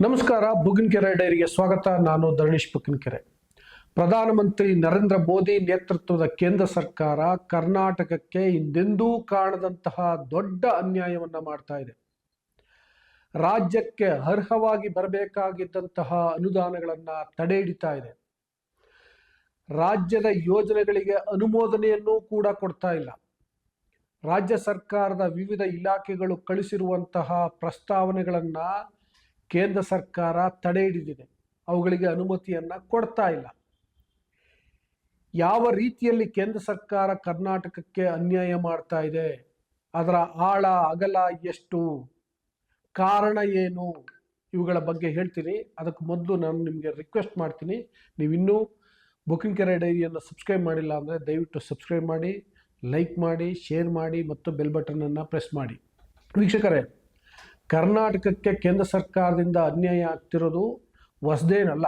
ನಮಸ್ಕಾರ ಬುಗ್ಗಿನಕೆರೆ ಡೈರಿಗೆ ಸ್ವಾಗತ. ನಾನು ಧರಣೀಶ್ ಬುಗ್ಗಿನಕೆರೆ ಪ್ರಧಾನಮಂತ್ರಿ ನರೇಂದ್ರ ಮೋದಿ ನೇತೃತ್ವದ ಕೇಂದ್ರ ಸರ್ಕಾರ ಕರ್ನಾಟಕಕ್ಕೆ ಹಿಂದೆಂದೂ ಕಾಣದಂತಹ ದೊಡ್ಡ ಅನ್ಯಾಯವನ್ನು ಮಾಡ್ತಾ ಇದೆ. ರಾಜ್ಯಕ್ಕೆ ಅರ್ಹವಾಗಿ ಬರಬೇಕಾಗಿದ್ದಂತಹ ಅನುದಾನಗಳನ್ನು ತಡೆ ಹಿಡಿತಾ ಇದೆ. ರಾಜ್ಯದ ಯೋಜನೆಗಳಿಗೆ ಅನುಮೋದನೆಯನ್ನು ಕೂಡ ಕೊಡ್ತಾ ಇಲ್ಲ. ರಾಜ್ಯ ಸರ್ಕಾರದ ವಿವಿಧ ಇಲಾಖೆಗಳು ಕಳಿಸಿರುವಂತಹ ಪ್ರಸ್ತಾವನೆಗಳನ್ನ ಕೇಂದ್ರ ಸರ್ಕಾರ ತಡೆ ಹಿಡಿದಿದೆ. ಅವುಗಳಿಗೆ ಅನುಮತಿಯನ್ನ ಕೊಡ್ತಾ ಇಲ್ಲ. ಯಾವ ರೀತಿಯಲ್ಲಿ ಕೇಂದ್ರ ಸರ್ಕಾರ ಕರ್ನಾಟಕಕ್ಕೆ ಅನ್ಯಾಯ ಮಾಡ್ತಾ ಇದೆ? ಅದರ ಆಳ ಅಗಲ ಎಷ್ಟು? ಕಾರಣ ಏನು? ಇವುಗಳ ಬಗ್ಗೆ ಹೇಳ್ತೀನಿ. ಅದಕ್ಕೆ ಮೊದಲು ನಾನು ನಿಮಗೆ ರಿಕ್ವೆಸ್ಟ್ ಮಾಡ್ತೀನಿ. ನೀವು ಇನ್ನೂ ಬುಕಿಂಗ್ ಕೆರೆ ಡೈರಿಯನ್ನು ಸಬ್ಸ್ಕ್ರೈಬ್ ಮಾಡಿಲ್ಲ ಅಂದರೆ ದಯವಿಟ್ಟು ಸಬ್ಸ್ಕ್ರೈಬ್ ಮಾಡಿ ಲೈಕ್ ಮಾಡಿ ಶೇರ್ ಮಾಡಿ ಮತ್ತು ಬೆಲ್ ಬಟನನ್ನು ಪ್ರೆಸ್ ಮಾಡಿ. ವೀಕ್ಷಕರೇ ಕರ್ನಾಟಕಕ್ಕೆ ಕೇಂದ್ರ ಸರ್ಕಾರದಿಂದ ಅನ್ಯಾಯ ಆಗ್ತಿರೋದು ಹೊಸದೇನಲ್ಲ.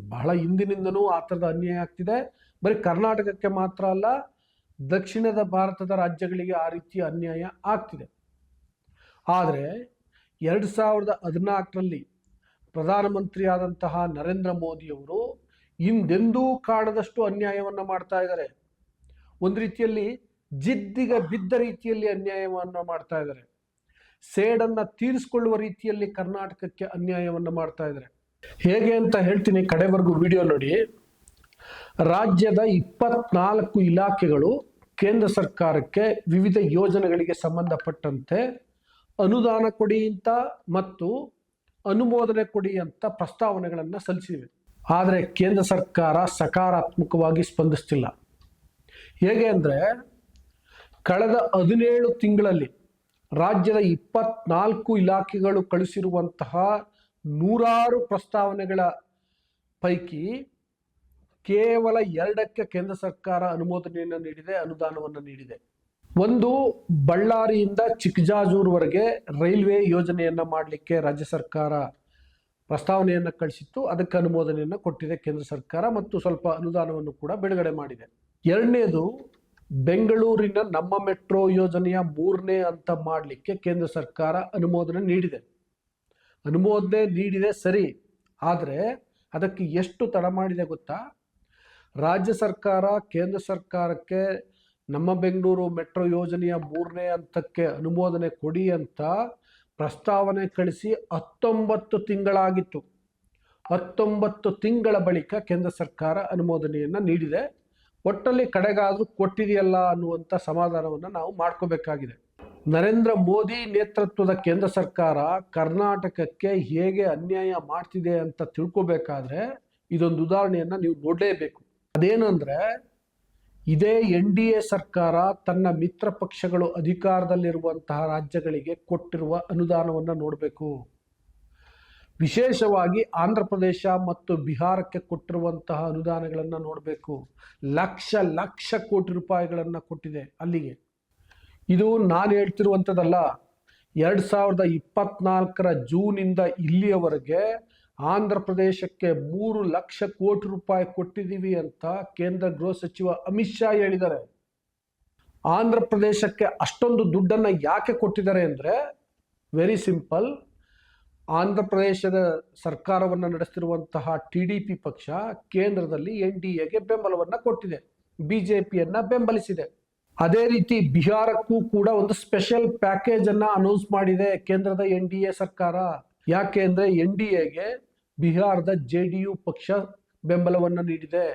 ಬಹಳ ಹಿಂದಿನಿಂದನೂ ಆ ಥರದ ಅನ್ಯಾಯ ಆಗ್ತಿದೆ. ಬರೀ ಕರ್ನಾಟಕಕ್ಕೆ ಮಾತ್ರ ಅಲ್ಲ, ದಕ್ಷಿಣದ ಭಾರತದ ರಾಜ್ಯಗಳಿಗೆ ಆ ರೀತಿಯ ಅನ್ಯಾಯ ಆಗ್ತಿದೆ. ಆದರೆ ಎರಡು ಸಾವಿರದ ಹದಿನಾಲ್ಕರಲ್ಲಿ ಪ್ರಧಾನಮಂತ್ರಿಯಾದಂತಹ ನರೇಂದ್ರ ಮೋದಿಯವರು ಹಿಂದೆಂದೂ ಕಾಣದಷ್ಟು ಅನ್ಯಾಯವನ್ನು ಮಾಡ್ತಾ ಇದ್ದಾರೆ. ಒಂದು ರೀತಿಯಲ್ಲಿ ಜಿದ್ದಿಗೆ ಬಿದ್ದ ರೀತಿಯಲ್ಲಿ ಅನ್ಯಾಯವನ್ನು ಮಾಡ್ತಾ ಇದ್ದಾರೆ. ಸೇಡನ್ನ ತೀರಿಸಿಕೊಳ್ಳುವ ರೀತಿಯಲ್ಲಿ ಕರ್ನಾಟಕಕ್ಕೆ ಅನ್ಯಾಯವನ್ನು ಮಾಡ್ತಾ ಇದ್ದಾರೆ. ಹೇಗೆ ಅಂತ ಹೇಳ್ತೀನಿ ಕಡೆವರೆಗೂ ವಿಡಿಯೋ ನೋಡಿ. ರಾಜ್ಯದ ಇಪ್ಪತ್ನಾಲ್ಕು ಇಲಾಖೆಗಳು ಕೇಂದ್ರ ಸರ್ಕಾರಕ್ಕೆ ವಿವಿಧ ಯೋಜನೆಗಳಿಗೆ ಸಂಬಂಧಪಟ್ಟಂತೆ ಅನುದಾನ ಕೊಡಿ ಅಂತ ಮತ್ತು ಅನುಮೋದನೆ ಕೊಡಿ ಅಂತ ಪ್ರಸ್ತಾವನೆಗಳನ್ನು ಸಲ್ಲಿಸಿವೆ. ಆದರೆ ಕೇಂದ್ರ ಸರ್ಕಾರ ಸಕಾರಾತ್ಮಕವಾಗಿ ಸ್ಪಂದಿಸ್ತಿಲ್ಲ. ಹೇಗೆ ಅಂದರೆ, ಕಳೆದ ಹದಿನೇಳು ತಿಂಗಳಲ್ಲಿ ರಾಜ್ಯದ ಇಪ್ಪತ್ನಾಲ್ಕು ಇಲಾಖೆಗಳು ಕಳಿಸಿರುವಂತಹ ನೂರಾರು ಪ್ರಸ್ತಾವನೆಗಳ ಪೈಕಿ ಕೇವಲ ಎರಡಕ್ಕೆ ಕೇಂದ್ರ ಸರ್ಕಾರ ಅನುಮೋದನೆಯನ್ನು ನೀಡಿದೆ, ಅನುದಾನವನ್ನು ನೀಡಿದೆ. ಒಂದು, ಬಳ್ಳಾರಿಯಿಂದ ಚಿಕ್ಕಜಾಜೂರ್ವರೆಗೆ ರೈಲ್ವೆ ಯೋಜನೆಯನ್ನು ಮಾಡಲಿಕ್ಕೆ ರಾಜ್ಯ ಸರ್ಕಾರ ಪ್ರಸ್ತಾವನೆಯನ್ನು ಕಳಿಸಿತ್ತು, ಅದಕ್ಕೆ ಅನುಮೋದನೆಯನ್ನು ಕೊಟ್ಟಿದೆ ಕೇಂದ್ರ ಸರ್ಕಾರ ಮತ್ತು ಸ್ವಲ್ಪ ಅನುದಾನವನ್ನು ಕೂಡ ಬಿಡುಗಡೆ ಮಾಡಿದೆ. ಎರಡನೇದು ಬೆಂಗಳೂರಿನ ನಮ್ಮ ಮೆಟ್ರೋ ಯೋಜನೆಯ ಮೂರನೇ ಹಂತ ಮಾಡಲಿಕ್ಕೆ ಕೇಂದ್ರ ಸರ್ಕಾರ ಅನುಮೋದನೆ ನೀಡಿದೆ. ಅನುಮೋದನೆ ನೀಡಿದೆ ಸರಿ, ಆದರೆ ಅದಕ್ಕೆ ಎಷ್ಟು ತಡ ಮಾಡಿದೆ ಗೊತ್ತಾ? ರಾಜ್ಯ ಸರ್ಕಾರ, ಕೇಂದ್ರ ಸರ್ಕಾರಕ್ಕೆ ನಮ್ಮ ಬೆಂಗಳೂರು ಮೆಟ್ರೋ ಯೋಜನೆಯ ಮೂರನೇ ಹಂತಕ್ಕೆ ಅನುಮೋದನೆ ಕೊಡಿ ಅಂತ ಪ್ರಸ್ತಾವನೆ ಕಳಿಸಿ ಹತ್ತೊಂಬತ್ತು ತಿಂಗಳಾಗಿತ್ತು. ಹತ್ತೊಂಬತ್ತು ತಿಂಗಳ ಬಳಿಕ ಕೇಂದ್ರ ಸರ್ಕಾರ ಅನುಮೋದನೆಯನ್ನು ನೀಡಿದೆ. ಒಟ್ಟಲ್ಲಿ ಕಡೆಗಾದರೂ ಕೊಟ್ಟಿದೆಯಲ್ಲ ಅನ್ನುವಂಥ ಸಮಾಧಾನವನ್ನು ನಾವು ಮಾಡ್ಕೋಬೇಕಾಗಿದೆ. ನರೇಂದ್ರ ಮೋದಿ ನೇತೃತ್ವದ ಕೇಂದ್ರ ಸರ್ಕಾರ ಕರ್ನಾಟಕಕ್ಕೆ ಹೇಗೆ ಅನ್ಯಾಯ ಮಾಡ್ತಿದೆ ಅಂತ ತಿಳ್ಕೊಬೇಕಾದ್ರೆ ಇದೊಂದು ಉದಾಹರಣೆಯನ್ನು ನೀವು ನೋಡಲೇಬೇಕು. ಅದೇನಂದ್ರೆ, ಇದೇ ಎನ್ ಡಿ ಎ ಸರ್ಕಾರ ತನ್ನ ಮಿತ್ರ ಪಕ್ಷಗಳು ಅಧಿಕಾರದಲ್ಲಿರುವಂತಹ ರಾಜ್ಯಗಳಿಗೆ ಕೊಟ್ಟಿರುವ ಅನುದಾನವನ್ನು ನೋಡಬೇಕು. ವಿಶೇಷವಾಗಿ ಆಂಧ್ರ ಪ್ರದೇಶ ಮತ್ತು ಬಿಹಾರಕ್ಕೆ ಕೊಟ್ಟಿರುವಂತಹ ಅನುದಾನಗಳನ್ನು ನೋಡಬೇಕು. ಲಕ್ಷ ಲಕ್ಷ ಕೋಟಿ ರೂಪಾಯಿಗಳನ್ನು ಕೊಟ್ಟಿದೆ ಅಲ್ಲಿಗೆ. ಇದು ನಾನು ಹೇಳ್ತಿರುವಂಥದ್ದಲ್ಲ ಎರಡು ಸಾವಿರದ ಇಪ್ಪತ್ನಾಲ್ಕರ ಜೂನಿಂದ ಇಲ್ಲಿಯವರೆಗೆ ಆಂಧ್ರ ಪ್ರದೇಶಕ್ಕೆ ಮೂರು ಲಕ್ಷ ಕೋಟಿ ರೂಪಾಯಿ ಕೊಟ್ಟಿದ್ದೀವಿ ಅಂತ ಕೇಂದ್ರ ಗೃಹ ಸಚಿವ ಅಮಿತ್ ಶಾ ಹೇಳಿದ್ದಾರೆ. ಆಂಧ್ರ ಪ್ರದೇಶಕ್ಕೆ ಅಷ್ಟೊಂದು ದುಡ್ಡನ್ನು ಯಾಕೆ ಕೊಟ್ಟಿದ್ದಾರೆ ಅಂದರೆ ವೆರಿ ಸಿಂಪಲ್ ಆಂಧ್ರ ಪ್ರದೇಶದ ಸರ್ಕಾರವನ್ನು ನಡೆಸ್ತಿರುವಂತಹ ಟಿ ಡಿ ಪಿ ಪಕ್ಷ ಕೇಂದ್ರದಲ್ಲಿ ಎನ್ ಡಿ ಎಗೆ ಬೆಂಬಲವನ್ನು ಕೊಟ್ಟಿದೆ. ಬಿ ಜೆ ಪಿಯನ್ನು ಬೆಂಬಲಿಸಿದೆ. ಅದೇ ರೀತಿ ಬಿಹಾರಕ್ಕೂ ಕೂಡ ಒಂದು ಸ್ಪೆಷಲ್ ಪ್ಯಾಕೇಜ್ ಅನ್ನ ಅನೌನ್ಸ್ ಮಾಡಿದೆ ಕೇಂದ್ರದ ಎನ್ ಡಿ ಎ ಸರ್ಕಾರ. ಯಾಕೆ ಅಂದ್ರೆ ಎನ್ ಡಿ ಎಗೆ ಬಿಹಾರದ ಜೆ ಡಿ ಯು ಪಕ್ಷ ಬೆಂಬಲವನ್ನು ನೀಡಿದೆ.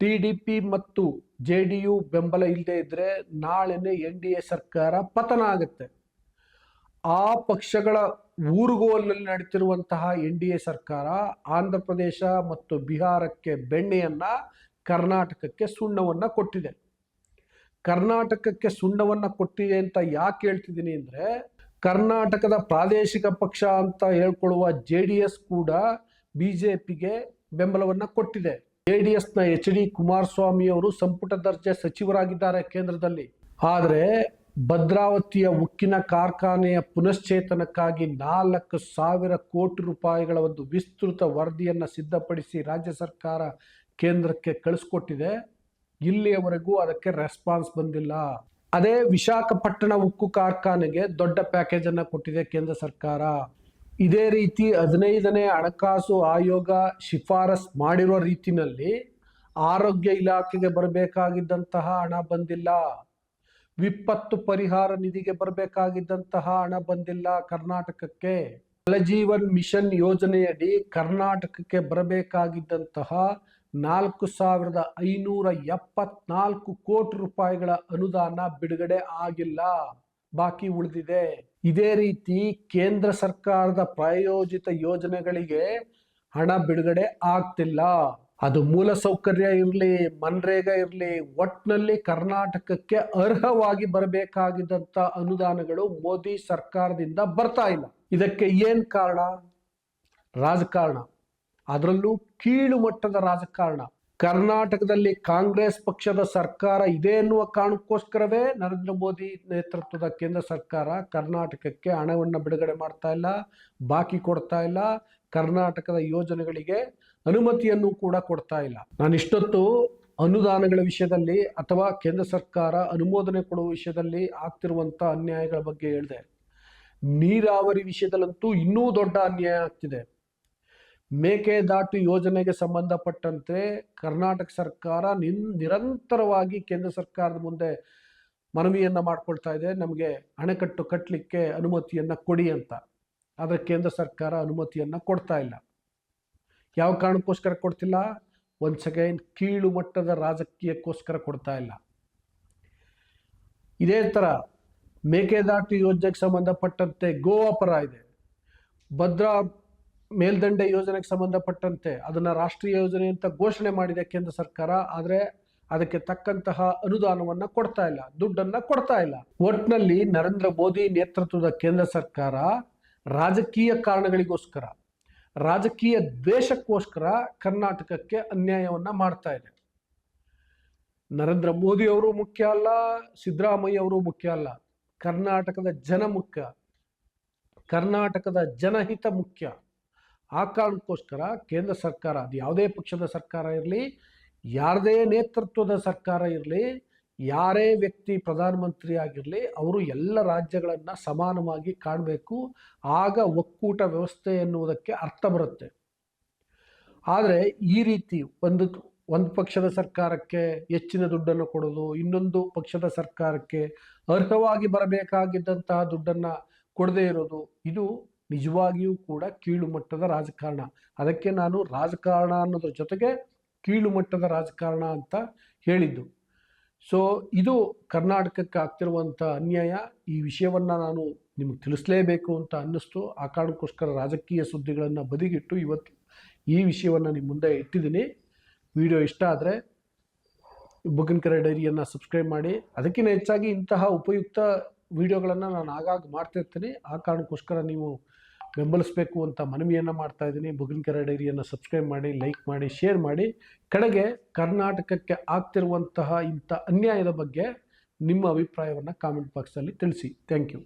ಟಿ ಡಿ ಪಿ ಮತ್ತು ಜೆ ಡಿ ಯು ಬೆಂಬಲ ಇಲ್ಲದೆ ಇದ್ರೆ ನಾಳೆನೆ ಎನ್ ಡಿ ಎ ಸರ್ಕಾರ ಪತನ ಆಗುತ್ತೆ. ಆ ಪಕ್ಷಗಳ ಊರುಗೋಲಲ್ಲಿ ನಡೀತಿರುವಂತಹ ಎನ್ ಡಿ ಎ ಸರ್ಕಾರ ಆಂಧ್ರ ಪ್ರದೇಶ ಮತ್ತು ಬಿಹಾರಕ್ಕೆ ಬೆಣ್ಣೆಯನ್ನ ಕರ್ನಾಟಕಕ್ಕೆ ಸುಣ್ಣವನ್ನ ಕೊಟ್ಟಿದೆ. ಕರ್ನಾಟಕಕ್ಕೆ ಸುಣ್ಣವನ್ನ ಕೊಟ್ಟಿದೆ ಅಂತ ಯಾಕೆ ಹೇಳ್ತಿದ್ದೀನಿ ಅಂದ್ರೆ ಕರ್ನಾಟಕದ ಪ್ರಾದೇಶಿಕ ಪಕ್ಷ ಅಂತ ಹೇಳ್ಕೊಳ್ಳುವ ಜೆ ಡಿ ಎಸ್ ಕೂಡ ಬಿಜೆಪಿಗೆ ಬೆಂಬಲವನ್ನ ಕೊಟ್ಟಿದೆ. ಜೆ ಡಿ ಎಸ್ನ ಎಚ್ ಡಿ ಕುಮಾರಸ್ವಾಮಿ ಅವರು ಸಂಪುಟ ದರ್ಜೆ ಸಚಿವರಾಗಿದ್ದಾರೆ ಕೇಂದ್ರದಲ್ಲಿ. ಆದರೆ ಭದ್ರಾವತಿಯ ಉಕ್ಕಿನ ಕಾರ್ಖಾನೆಯ ಪುನಶ್ಚೇತನಕ್ಕಾಗಿ ನಾಲ್ಕು ಸಾವಿರ ಕೋಟಿ ರೂಪಾಯಿಗಳ ಒಂದು ವಿಸ್ತೃತ ವರದಿಯನ್ನು ಸಿದ್ಧಪಡಿಸಿ ರಾಜ್ಯ ಸರ್ಕಾರ ಕೇಂದ್ರಕ್ಕೆ ಕಳಿಸ್ಕೊಟ್ಟಿದೆ. ಇಲ್ಲಿಯವರೆಗೂ ಅದಕ್ಕೆ ರೆಸ್ಪಾನ್ಸ್ ಬಂದಿಲ್ಲ. ಅದೇ ವಿಶಾಖಪಟ್ಟಣ ಉಕ್ಕು ಕಾರ್ಖಾನೆಗೆ ದೊಡ್ಡ ಪ್ಯಾಕೇಜ್ ಅನ್ನ ಕೊಟ್ಟಿದೆ ಕೇಂದ್ರ ಸರ್ಕಾರ. ಇದೇ ರೀತಿ ಹದಿನೈದನೇ ಹಣಕಾಸು ಆಯೋಗ ಶಿಫಾರಸ್ ಮಾಡಿರೋ ರೀತಿನಲ್ಲಿ ಆರೋಗ್ಯ ಇಲಾಖೆಗೆ ಬರಬೇಕಾಗಿದ್ದಂತಹ ಹಣ ಬಂದಿಲ್ಲ. ವಿಪತ್ತು ಪರಿಹಾರ ನಿಧಿಗೆ ಬರಬೇಕಾಗಿದ್ದಂತಹ ಹಣ ಬಂದಿಲ್ಲ ಕರ್ನಾಟಕಕ್ಕೆ. ಜಲಜೀವನ್ ಮಿಷನ್ ಯೋಜನೆಯಡಿ ಕರ್ನಾಟಕಕ್ಕೆ ಬರಬೇಕಾಗಿದ್ದಂತಹ ನಾಲ್ಕು ಸಾವಿರದ ಐನೂರ ಎಪ್ಪತ್ನಾಲ್ಕು ಕೋಟಿ ರೂಪಾಯಿಗಳ ಅನುದಾನ ಬಿಡುಗಡೆ ಆಗಿಲ್ಲ. ಬಾಕಿ ಉಳಿದಿದೆ. ಇದೇ ರೀತಿ ಕೇಂದ್ರ ಸರ್ಕಾರದ ಪ್ರಾಯೋಜಿತ ಯೋಜನೆಗಳಿಗೆ ಹಣ ಬಿಡುಗಡೆ ಆಗ್ತಿಲ್ಲ. ಅದು ಮೂಲ ಸೌಕರ್ಯ ಇರಲಿ, ಮನ್ರೇಗಾ ಇರಲಿ ಒಟ್ಟಿನಲ್ಲಿ ಕರ್ನಾಟಕಕ್ಕೆ ಅರ್ಹವಾಗಿ ಬರಬೇಕಾಗಿದ್ದಂತ ಅನುದಾನಗಳು ಮೋದಿ ಸರ್ಕಾರದಿಂದ ಬರ್ತಾ ಇಲ್ಲ. ಇದಕ್ಕೆ ಏನ್ ಕಾರಣ? ರಾಜಕಾರಣ. ಅದರಲ್ಲೂ ಕೀಳು ಮಟ್ಟದ ರಾಜಕಾರಣ. ಕರ್ನಾಟಕದಲ್ಲಿ ಕಾಂಗ್ರೆಸ್ ಪಕ್ಷದ ಸರ್ಕಾರ ಇದೆ ಎನ್ನುವ ಕಾರಣಕ್ಕೋಸ್ಕರವೇ ನರೇಂದ್ರ ಮೋದಿ ನೇತೃತ್ವದ ಕೇಂದ್ರ ಸರ್ಕಾರ ಕರ್ನಾಟಕಕ್ಕೆ ಹಣವನ್ನು ಬಿಡುಗಡೆ ಮಾಡ್ತಾ ಇಲ್ಲ, ಬಾಕಿ ಕೊಡ್ತಾ ಇಲ್ಲ. ಕರ್ನಾಟಕದ ಯೋಜನೆಗಳಿಗೆ ಅನುಮತಿಯನ್ನು ಕೂಡ ಕೊಡ್ತಾ ಇಲ್ಲ. ನಾನು ಇಷ್ಟೊತ್ತು ಅನುದಾನಗಳ ವಿಷಯದಲ್ಲಿ ಅಥವಾ ಕೇಂದ್ರ ಸರ್ಕಾರ ಅನುಮೋದನೆ ಕೊಡುವ ವಿಷಯದಲ್ಲಿ ಆಗ್ತಿರುವಂಥ ಅನ್ಯಾಯಗಳ ಬಗ್ಗೆ ಹೇಳಿದೆ. ನೀರಾವರಿ ವಿಷಯದಲ್ಲಂತೂ ಇನ್ನೂ ದೊಡ್ಡ ಅನ್ಯಾಯ ಆಗ್ತಿದೆ. ಮೇಕೆದಾಟು ಯೋಜನೆಗೆ ಸಂಬಂಧಪಟ್ಟಂತೆ ಕರ್ನಾಟಕ ಸರ್ಕಾರ ನಿನ್, ನಿರಂತರವಾಗಿ ಕೇಂದ್ರ ಸರ್ಕಾರದ ಮುಂದೆ ಮನವಿಯನ್ನ ಮಾಡ್ಕೊಳ್ತಾ ಇದೆ. ನಮಗೆ ಅಣೆಕಟ್ಟು ಕಟ್ಟಲಿಕ್ಕೆ ಅನುಮತಿಯನ್ನ ಕೊಡಿ ಅಂತ. ಆದರೆ ಕೇಂದ್ರ ಸರ್ಕಾರ ಅನುಮತಿಯನ್ನ ಕೊಡ್ತಾ ಇಲ್ಲ. ಯಾವ ಕಾರಣಕ್ಕೋಸ್ಕರ ಕೊಡ್ತಿಲ್ಲ? ಒಂದು ಸೆಕೆಂಡ್ ಕೀಳು ಮಟ್ಟದ ರಾಜಕೀಯಕ್ಕೋಸ್ಕರ ಕೊಡ್ತಾ ಇಲ್ಲ. ಇದೇ ಥರ ಮೇಕೆದಾಟು ಯೋಜನೆಗೆ ಸಂಬಂಧಪಟ್ಟಂತೆ ಗೋವಾ ಪರ ಇದೆ. ಭದ್ರಾ ಮೇಲ್ದಂಡೆ ಯೋಜನೆಗೆ ಸಂಬಂಧಪಟ್ಟಂತೆ ಅದನ್ನು ರಾಷ್ಟ್ರೀಯ ಯೋಜನೆ ಅಂತ ಘೋಷಣೆ ಮಾಡಿದೆ ಕೇಂದ್ರ ಸರ್ಕಾರ, ಆದರೆ ಅದಕ್ಕೆ ತಕ್ಕಂತಹ ಅನುದಾನವನ್ನು ಕೊಡ್ತಾ ಇಲ್ಲ, ದುಡ್ಡನ್ನು ಕೊಡ್ತಾ ಇಲ್ಲ. ಒಟ್ನಲ್ಲಿ ನರೇಂದ್ರ ಮೋದಿ ನೇತೃತ್ವದ ಕೇಂದ್ರ ಸರ್ಕಾರ ರಾಜಕೀಯ ಕಾರಣಗಳಿಗೋಸ್ಕರ ರಾಜಕೀಯ ದ್ವೇಷಕ್ಕೋಸ್ಕರ ಕರ್ನಾಟಕಕ್ಕೆ ಅನ್ಯಾಯವನ್ನ ಮಾಡ್ತಾ ಇದೆ. ನರೇಂದ್ರ ಮೋದಿ ಅವರು ಮುಖ್ಯ ಅಲ್ಲ, ಸಿದ್ದರಾಮಯ್ಯ ಅವರು ಮುಖ್ಯ ಅಲ್ಲ. ಕರ್ನಾಟಕದ ಜನ ಮುಖ್ಯ, ಕರ್ನಾಟಕದ ಜನಹಿತ ಮುಖ್ಯ. ಆ ಕಾರಣಕ್ಕೋಸ್ಕರ ಕೇಂದ್ರ ಸರ್ಕಾರ, ಅದು ಯಾವುದೇ ಪಕ್ಷದ ಸರ್ಕಾರ ಇರಲಿ, ಯಾರದೇ ನೇತೃತ್ವದ ಸರ್ಕಾರ ಇರಲಿ ಯಾರೇ ವ್ಯಕ್ತಿ ಪ್ರಧಾನಮಂತ್ರಿ ಆಗಿರಲಿ ಅವರು ಎಲ್ಲ ರಾಜ್ಯಗಳನ್ನು ಸಮಾನವಾಗಿ ಕಾಣಬೇಕು. ಆಗ ಒಕ್ಕೂಟ ವ್ಯವಸ್ಥೆ ಎನ್ನುವುದಕ್ಕೆ ಅರ್ಥ ಬರುತ್ತೆ. ಆದರೆ ಈ ರೀತಿ ಒಂದು ಒಂದು ಪಕ್ಷದ ಸರ್ಕಾರಕ್ಕೆ ಹೆಚ್ಚಿನ ದುಡ್ಡನ್ನು ಕೊಡೋದು, ಇನ್ನೊಂದು ಪಕ್ಷದ ಸರ್ಕಾರಕ್ಕೆ ಅರ್ಹವಾಗಿ ಬರಬೇಕಾಗಿದ್ದಂತಹ ದುಡ್ಡನ್ನು ಕೊಡದೇ ಇರೋದು, ಇದು ನಿಜವಾಗಿಯೂ ಕೂಡ ಕೀಳು ಮಟ್ಟದ ರಾಜಕಾರಣ. ಅದಕ್ಕೆ ನಾನು ರಾಜಕಾರಣ ಅನ್ನೋದ್ರ ಜೊತೆಗೆ ಕೀಳು ಮಟ್ಟದ ರಾಜಕಾರಣ ಅಂತ ಹೇಳಿದ್ದು. ಸೊ ಇದು ಕರ್ನಾಟಕಕ್ಕೆ ಆಗ್ತಿರುವಂಥ ಅನ್ಯಾಯ. ಈ ವಿಷಯವನ್ನು ನಾನು ನಿಮಗೆ ತಿಳಿಸ್ಲೇಬೇಕು ಅಂತ ಅನ್ನಿಸ್ತು. ಆ ಕಾರಣಕ್ಕೋಸ್ಕರ ರಾಜಕೀಯ ಸುದ್ದಿಗಳನ್ನು ಬದಿಗಿಟ್ಟು ಇವತ್ತು ಈ ವಿಷಯವನ್ನು ನಿಮ್ಮ ಮುಂದೆ ಇಟ್ಟಿದ್ದೀನಿ. ವಿಡಿಯೋ ಇಷ್ಟ ಆದರೆ ಬುಗಿನಕೆರೆ ಡೈರಿಯನ್ನು ಸಬ್ಸ್ಕ್ರೈಬ್ ಮಾಡಿ. ಅದಕ್ಕಿಂತ ಹೆಚ್ಚಾಗಿ ಇಂತಹ ಉಪಯುಕ್ತ ವಿಡಿಯೋಗಳನ್ನು ನಾನು ಆಗಾಗ ಮಾಡ್ತಿರ್ತೀನಿ. ಆ ಕಾರಣಕ್ಕೋಸ್ಕರ ನೀವು ಬೆಂಬಲಿಸಬೇಕು ಅಂತ ಮನವಿಯನ್ನು ಮಾಡ್ತಾ ಇದ್ದೀನಿ. ಬುಗಿನಕೆರೆ ಡೈರಿಯನ್ನು ಸಬ್ಸ್ಕ್ರೈಬ್ ಮಾಡಿ ಲೈಕ್ ಮಾಡಿ ಶೇರ್ ಮಾಡಿ. ಕಡೆಗೆ ಕರ್ನಾಟಕಕ್ಕೆ ಆಗ್ತಿರುವಂತಹ ಇಂಥ ಅನ್ಯಾಯದ ಬಗ್ಗೆ ನಿಮ್ಮ ಅಭಿಪ್ರಾಯವನ್ನು ಕಾಮೆಂಟ್ ಬಾಕ್ಸಲ್ಲಿ ತಿಳಿಸಿ. Thank you